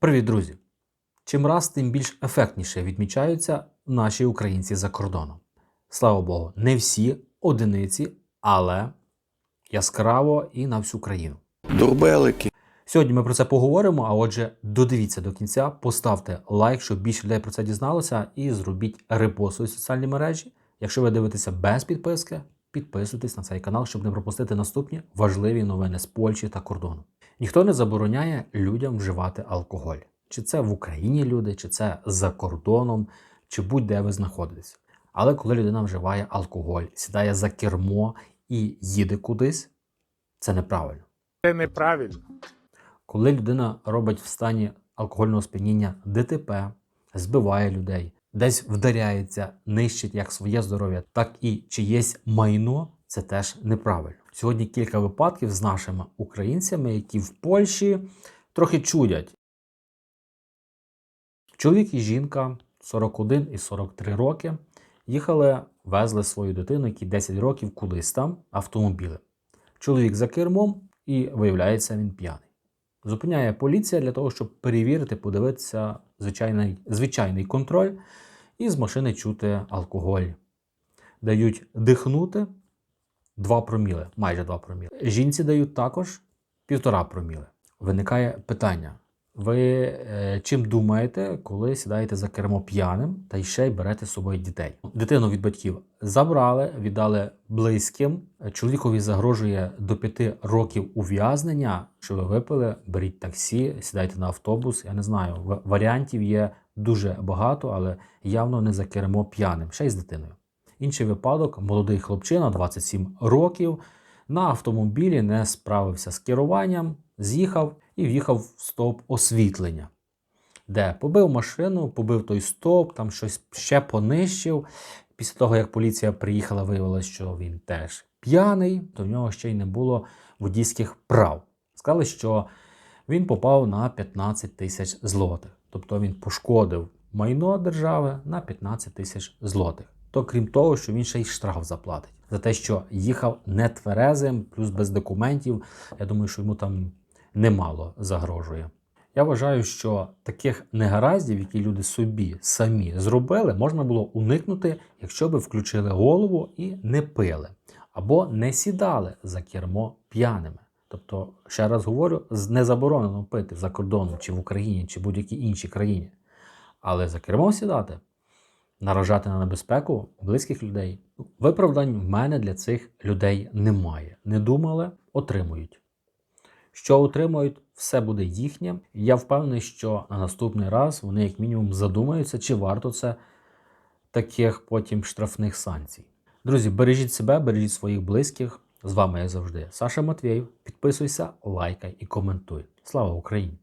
Привіт, друзі! Чим раз тим більш ефектніше відмічаються наші українці за кордоном. Слава Богу, не всі одиниці, але яскраво і на всю країну. Дурбелики. Сьогодні ми про це поговоримо. А отже, додивіться до кінця, поставте лайк, щоб більше людей про це дізналося, і зробіть репост у соціальні мережі. Якщо ви дивитеся без підписки, підписуйтесь на цей канал, щоб не пропустити наступні важливі новини з Польщі та кордону. Ніхто не забороняє людям вживати алкоголь. Чи це в Україні люди, чи це за кордоном, чи будь-де ви знаходитесь. Але коли людина вживає алкоголь, сідає за кермо і їде кудись, це неправильно. Це неправильно. Коли людина робить в стані алкогольного сп'яніння ДТП, збиває людей, десь вдаряється, нищить як своє здоров'я, так і чиєсь майно, це теж неправильно. Сьогодні кілька випадків з нашими українцями, які в Польщі трохи чудять. Чоловік і жінка 41 і 43 роки їхали, везли свою дитину, якій 10 років кудись там автомобілем. Чоловік за кермом і виявляється, він п'яний. Зупиняє поліція для того, щоб перевірити, подивитися звичайний, звичайний контроль і з машини чути алкоголь. Дають дихнути 2 проміли, майже 2 проміли. Жінці дають також 1,5 проміли. Виникає питання: ви е, чим думаєте, коли сідаєте за кермо п'яним та ще й берете з собою дітей? Дитину від батьків забрали, віддали близьким. Чоловікові загрожує до 5 років ув'язнення. Що ви випили, беріть таксі, сідайте на автобус. Я не знаю, варіантів є дуже багато, але явно не за кермо п'яним, ще й з дитиною. Інший випадок: молодий хлопчина, 27 років, на автомобілі не справився з керуванням, з'їхав і в'їхав в стовп освітлення, де побив машину, побив той стовп, там щось ще понищив. Після того, як поліція приїхала, виявилось, що він теж п'яний, то в нього ще й не було водійських прав. Сказали, що він попав на 15 тисяч злотих. Тобто він пошкодив майно держави на 15 тисяч злотих. То крім того, що він ще й штраф заплатить за те, що їхав нетверезим, плюс без документів. Я думаю, що йому там немало загрожує. Я вважаю, що таких негараздів, які люди собі самі зробили, можна було уникнути, якщо би включили голову і не пили, або не сідали за кермо п'яними. Тобто, ще раз говорю, не заборонено пити за кордоном, чи в Україні, чи будь-якій іншій країні. Але за кермо сідати, наражати на небезпеку близьких людей. Виправдань в мене для цих людей немає. Не думали, отримують. Що отримують, все буде їхнє. Я впевнений, що на наступний раз вони, як мінімум, задумаються, чи варто це таких потім штрафних санкцій. Друзі, бережіть себе, бережіть своїх близьких. З вами, як завжди, Саша Матвєєв. Підписуйся, лайкай і коментуй. Слава Україні!